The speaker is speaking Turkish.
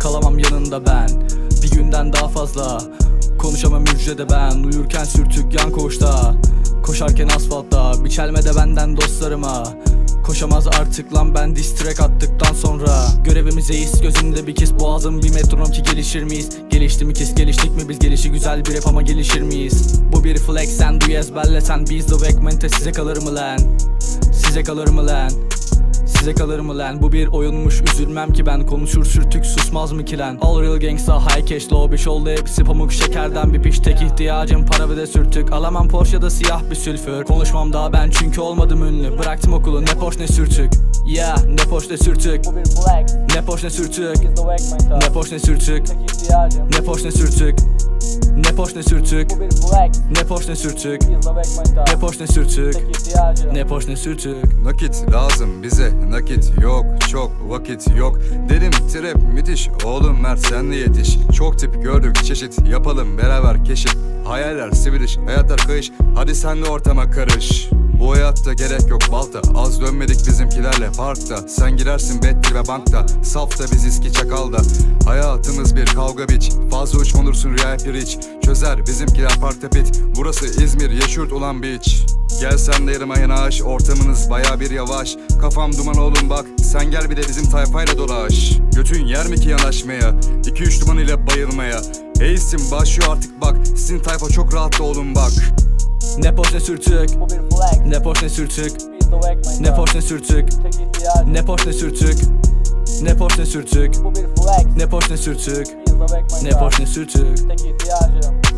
Kalamam yanında ben Bir günden daha fazla Konuşamam hücrede ben Uyurken sürtük yan koşta Koşarken asfaltta Bir çelmede benden dostlarıma Koşamaz artık lan ben distrek attıktan sonra Görevimizdeyiz gözümde bir kez boğazım bir metronom ki gelişir miyiz? Gelişti mi kes geliştik mi biz gelişi güzel bir rap ama gelişir miyiz? Bu bir flex sen duyu ezberlesen biz the backmente size kalır mı lan? Size kalır mı lan? Size kalır mı lan? Bu bir oyunmuş. Üzülmem ki ben. Konuşur sürtük susmaz mı ki lan? All real gangsta high cash low bitch oldu. Hepsi pamuk şekerden bir piş Tek ihtiyacım para ve de sürtük. Alamam Porsche'da siyah bir sülfür. Konuşmam daha ben çünkü olmadım ünlü. Bıraktım okulu. Ne Porsche ne sürtük. Yeah ne Porsche ne sürtük. Ne Porsche ne sürtük. Ne Porsche ne sürtük. Ne Porsche ne sürtük Ne Porsche ne sürtük? Ne Porsche ne sürtük? Ne Porsche ne sürtük? Ne Porsche ne sürtük? Nakit lazım bize nakit yok çok vakit yok. Dedim trap müthiş oğlum Mert sen de yetiş. Çok tip gördük çeşit yapalım beraber keşif. Hayaller sivriş hayatlar kayış hadi sen de ortama karış hayatta gerek yok balta. Az dönmedik bizimkilerle parkta Sen girersin bettir ve bankta. Safta biziz ki çakalda. Hayatımız bir kavga biç. Fazla uçma olursun rüya pirinç Çözer bizimkiler parkta pit. Burası İzmir yeşurt olan beach. Gel sen de yarıma yanaş Ortamınız baya bir yavaş. Kafam duman oğlum bak Sen gel bir de bizim tayfayla dolaş. Götün yer mi ki yanaşmaya? 2-3 duman ile bayılmaya. Heisim başlıyor artık bak. Sizin tayfa çok rahat oğlum bak Ne Porsche ne sürtük? Ne Porsche ne sürtük? Ne Porsche ne sürtük? Ne Porsche ne sürtük Ne Porsche ne sürtük? Ne Porsche ne sürtük Ne Porsche ne sürtük? Tek ihtiyacım